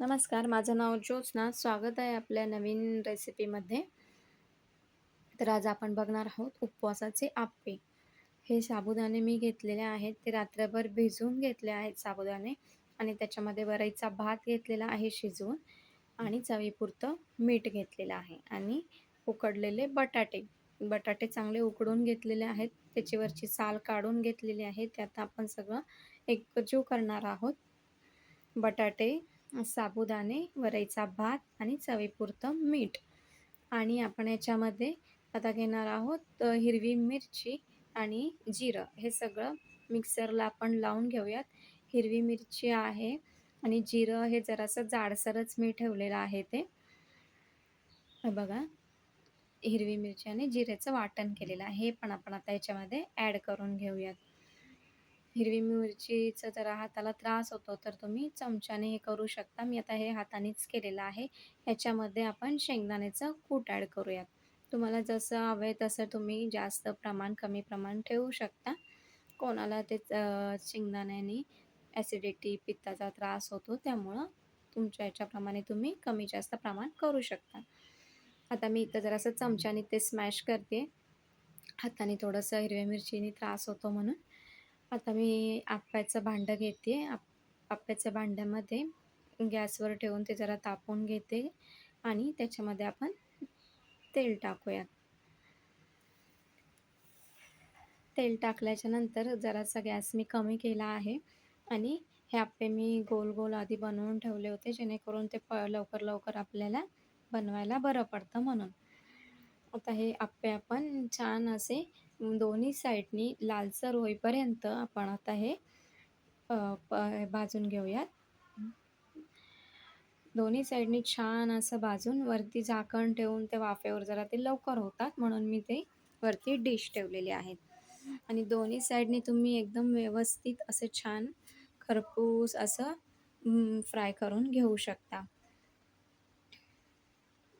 नमस्कार माझं नाव ज्योत्स्ना. स्वागत आहे आपल्या नवीन रेसिपीमध्ये तर आज आपण बघणार आहोत उपवासाचे आप्पे. हे साबुदाणे मी घेतलेले आहेत. ते रात्रभर भिजवून घेतले आहेत साबुदाणे आणि त्याच्यामध्ये वरईचा भात घेतलेला आहे शिजवून आणि चवीपुरतं मीठ घेतलेलं आहे आणि उकडलेले बटाटे. बटाटे चांगले उकडून घेतलेले आहेत. त्याच्यावरची साल काढून घेतलेली आहे. त्यात आपण सगळं एकजीव करणार आहोत. बटाटे साबुदाणे वरईचा भात आणि चवीपुरतं मीठ. आणि आपण याच्यामध्ये आता घेणार आहोत हिरवी मिरची आणि जिरं. हे सगळं मिक्सरला आपण लावून घेऊयात. हिरवी मिरची आहे आणि जिरं हे जरासं जाडसरच मी ठेवलेलं आहे ते. बघा. हिरवी मिरची आणि जिऱ्याचं वाटण केलेलं आहे. हे पण आपण आता याच्यामध्ये ॲड करून घेऊयात. हिरवी मिरचीचा जरा हाताला त्रास होतो तर तुम्ही चमच्याने हे करू शकता. मी आता हे हातानेच केलेलं आहे. ह्याच्यामध्ये आपण शेंगदाण्याचं कूट ॲड करूयात. तुम्हाला जसं हवं आहे तसं तुम्ही जास्त प्रमाण कमी प्रमाण ठेवू शकता. कोणाला ते शेंगदाण्याने ॲसिडिटी पित्ताचा त्रास होतो त्यामुळं तुमच्या याच्याप्रमाणे तुम्ही कमी जास्त प्रमाण करू शकता. आता मी इथं जरासं चमच्याने ते स्मॅश करते. हाताने थोडंसं हिरव्या मिरचीने त्रास होतो म्हणून. आता मी आप्याचं भांडं घेते. आप आप्याच्या भांड्यामध्ये गॅसवर ठेवून ते जरा तापवून घेते आणि त्याच्यामध्ये आपण तेल टाकूयात. तेल टाकल्याच्या नंतर जरासा गॅस मी कमी केला आहे आणि हे आप्पे मी गोल गोल आधी बनवून ठेवले होते जेणेकरून ते प लवकर लवकर आपल्याला बनवायला बरं पडतं म्हणून. आता हे आप्पे आपण छान असे दोन्ही साईडनी लालसर होईपर्यंत आपण आता हे भाजून घेऊयात. दोन्ही साईडनी छान असं भाजून वरती झाकण ठेवून ते वाफेवर जरा ते लवकर होतात म्हणून मी ते वरती डिश ठेवलेली आहेत. आणि दोन्ही साईडनी तुम्ही एकदम व्यवस्थित असं छान खरपूस असं फ्राय करून घेऊ शकता.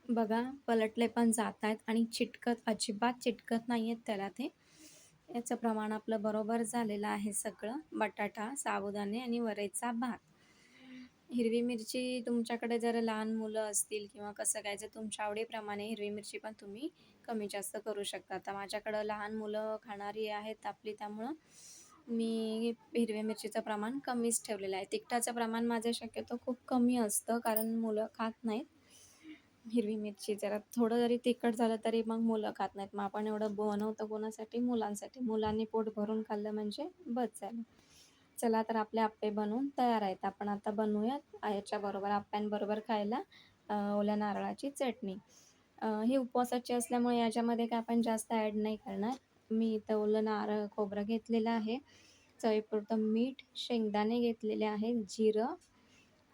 बघा पलटले पण जात आहेत आणि चिटकत अजिबात चिटकत नाही आहेत त्याला ते. याचं प्रमाण आपलं बरोबर झालेलं आहे सगळं. बटाटा साबुदाणे आणि वरेचा भात. हिरवी मिरची तुमच्याकडे जर लहान मुलं असतील किंवा कसं काय जर तुमच्या आवडीप्रमाणे हिरवी मिरची पण तुम्ही कमी जास्त करू शकता. आता माझ्याकडं लहान मुलं खाणारी आहेत आपली त्यामुळं मी हिरव्या मिरचीचं प्रमाण कमीच ठेवलेलं आहे. तिखटाचं प्रमाण माझं शक्यतो खूप कमी असतं कारण मुलं खात नाहीत. हिरवी मिरची जरा थोडं जरी तिखट झालं तरी मग मुलं खात नाहीत. मग आपण एवढं बनवतो कोणासाठी? मुलांसाठी. मुलांनी पोट भरून खाल्लं म्हणजे बस झालं. चला तर आपले आप्पे बनवून तयार आहेत. आपण आता बनवूयात. याच्याबरोबर आप्प्यांबरोबर खायला ओल्या नारळाची चटणी. ही उपवासाची असल्यामुळे याच्यामध्ये काय आपण जास्त ॲड नाही करणार. मी इथं ओलं नारळ खोबरं घेतलेलं आहे. चवीपुरतं मीठ शेंगदाणे घेतलेले आहेत जिरं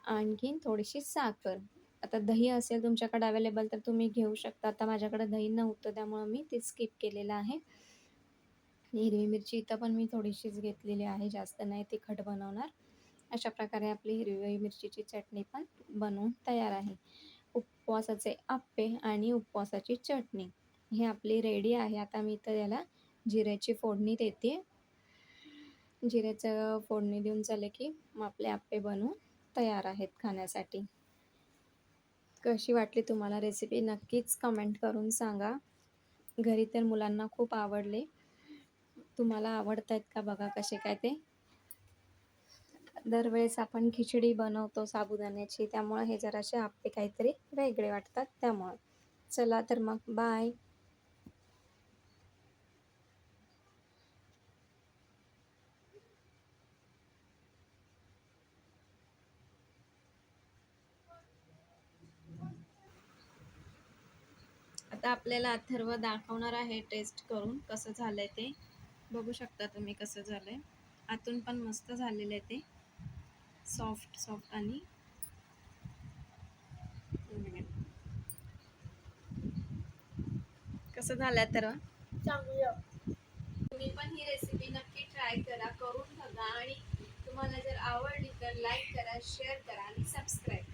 आणखीन थोडीशी साखर. आता दही असेल तुमच्याकडे अवेलेबल तर तुम्ही घेऊ शकता. आता माझ्याकडे दही नव्हतं त्यामुळं मी ते स्किप केलेलं आहे. हिरवी मिरची इथं पण मी थोडीशीच घेतलेली आहे जास्त नाही तिखट बनवणार. अशा प्रकारे आपली हिरवी मिरचीची चटणी पण बनवून तयार आहे. उपवासाचे आप्पे आणि उपवासाची चटणी. हे आपली रेडी आहे. आता मी इथं याला जिऱ्याची फोडणी देते. जिऱ्याचं फोडणी देऊन झाले की मग आपले आप्पे बनवून तयार आहेत खाण्यासाठी. कशी वाटली तुम्हाला रेसिपी नक्कीच कमेंट करून सांगा. घरी तर मुलांना खूप आवडले. तुम्हाला आवडत आहेत का बघा कसे काय ते? दरवेळेस आपण खिचडी बनवतो साबुदाण्याची त्यामुळं हे जरासे आपले काहीतरी वेगळे वाटतात त्यामुळं. चला तर मग बाय आता आपल्याला अथर्व दाखवणार आहे टेस्ट करून कसं झालंय ते. बघू शकता तुम्ही कसं झालंय. आतून पण मस्त झालेलं आहे ते. सॉफ्ट सॉफ्ट आणि कसं झालंय अथर्व? तुम्ही पण ही रेसिपी नक्की ट्राय करा करून बघा आणि तुम्हाला जर आवडली तर लाईक करा शेअर करा आणि सबस्क्राईब